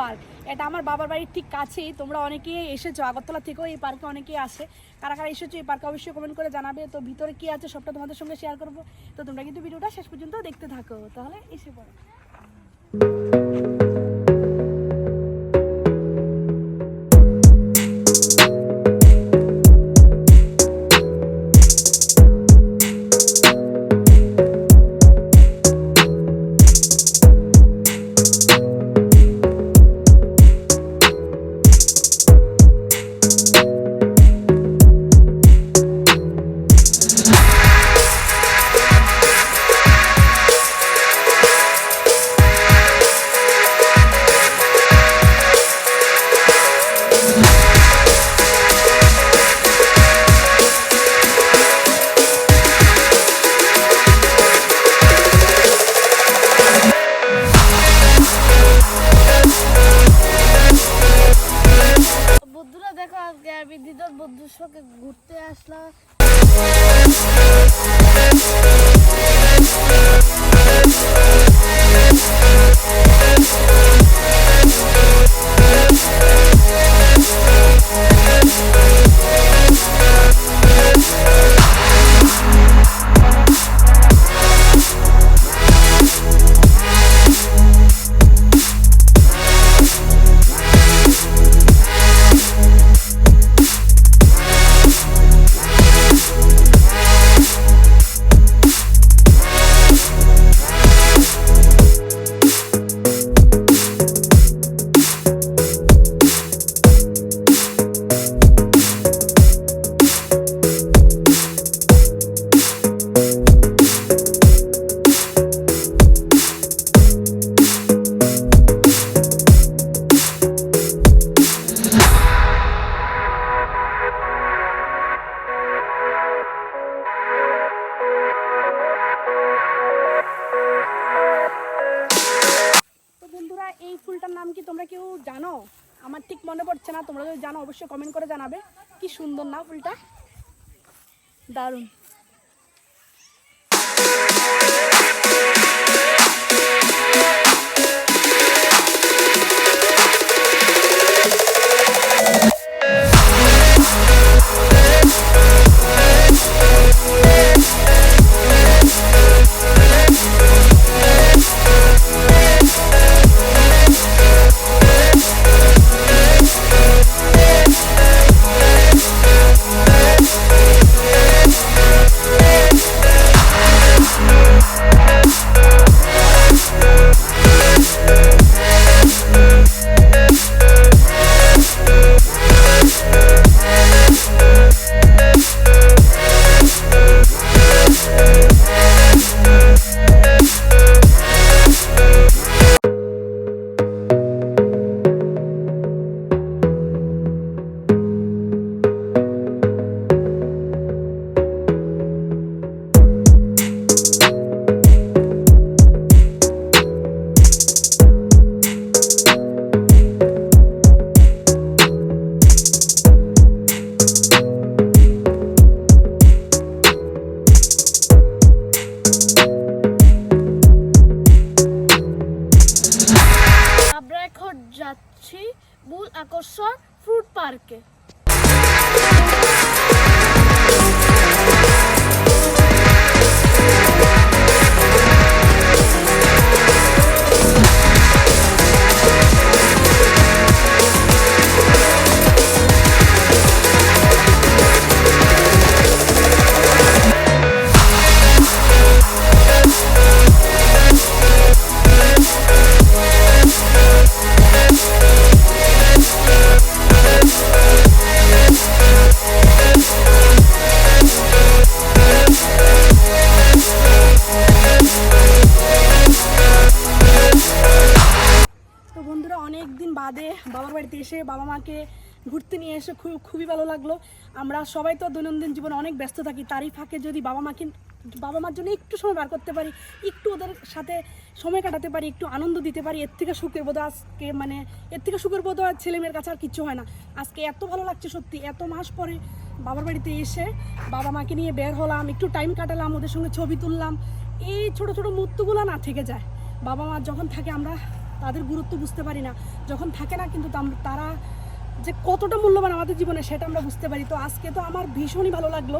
Park. এটা আমার বাবার বাড়ির ঠিক কাছেই। তোমরা অনেকেই এসেছ, আগরতলা থেকেও এই পার্কে অনেকেই আসে। কারা কারা এসেছ এই পার্কে অবশ্যই কমেন্ট করে জানাবে। তো ভিতরে কি আছে সবটা তোমাদের সঙ্গে শেয়ার করব। তো তোমরা কিন্তু ভিডিওটা শেষ পর্যন্ত দেখতে থাকো। তাহলে এসে পড়ো। ঘুরতে আসলাম তোমরা কেউ জানো? আমার ঠিক মনে পড়ছে না, তোমরা যদি জানো, অবশ্যই কমেন্ট করে জানাবে। কি সুন্দর না ফুলটা? দারুণ। আকর্ষণ ফ্রুট পার্কে বাদে বাবার বাড়িতে এসে বাবা মাকে ঘুরতে নিয়ে এসে খুব খুবই ভালো লাগল। আমরা সবাই তো দৈনন্দিন জীবনে অনেক ব্যস্ত থাকি, তারই ফাঁকে যদি বাবা মাকে, বাবা মার জন্য একটু সময় বার করতে পারি, একটু ওদের সাথে সময় কাটাতে পারি, একটু আনন্দ দিতে পারি, এর থেকে সুখের বোধ আজকে মানে এর থেকে সুখের বোধ আর ছেলে মেয়ের কাছে আর কিচ্ছু হয় না। আজকে এত ভালো লাগছে সত্যি, এত মাস পরে বাবার বাড়িতে এসে বাবা মাকে নিয়ে বের হলাম, একটু টাইম কাটালাম, ওদের সঙ্গে ছবি তুললাম, এই ছোট ছোট মুহূর্তগুলো না থেকে যায়। বাবা মা যখন থাকে আমরা তাদের গুরুত্ব বুঝতে পারি না। যখন থাকে না কিন্তু তারা যে কতটা মূল্যবান আমাদের জীবনে সেটা আমরা বুঝতে পারি। তো আজকে তো আমার ভীষণই ভালো লাগল।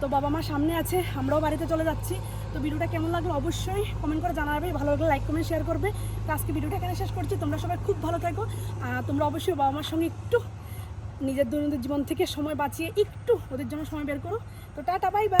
তো বাবা মা সামনে আছে, আমরাও বাড়িতে চলে যাচ্ছি। তো ভিডিওটা কেমন লাগল অবশ্যই কমেন্ট করে জানাবে। ভালো লাগলে লাইক কমেন্ট শেয়ার করবে। তো আজকে ভিডিওটা এখানে শেষ করছি। তোমরা সবাই খুব ভালো থাকো। তোমরা অবশ্যই বাবা মার সঙ্গে একটু নিজের দৈনন্দিন জীবন থেকে সময় বাঁচিয়ে একটু ওদের জন্য সময় বের করো। তো টাটা বাই বাই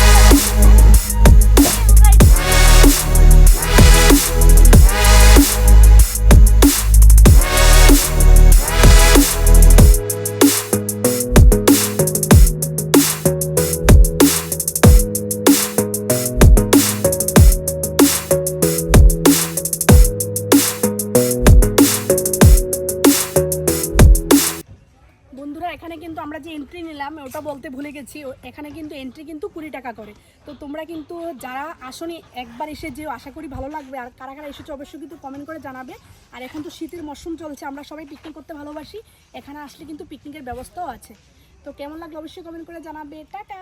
বন্ধুরা, এখানে কিন্তু আমরা যে এন্ট্রি নিলাম, ওটা বলতে ভুলে গেছি এখানে কিন্তু এন্ট্রি কিন্তু কুড়ি টাকা করে। তো তোমরা কিন্তু যারা আসনি, একবার এসে যে আশা করি ভালো লাগবে। আর কারা কারা এসেছে, অবশ্যই কিন্তু কমেন্ট করে জানাবে। আর এখন তো শীতের মরশুম চলছে, আমরা সবাই পিকনিক করতে ভালোবাসি। এখানে আসলে কিন্তু পিকনিকের ব্যবস্থাও আছে। তো কেমন লাগল অবশ্যই কমেন্ট করে জানাবে। টাটা!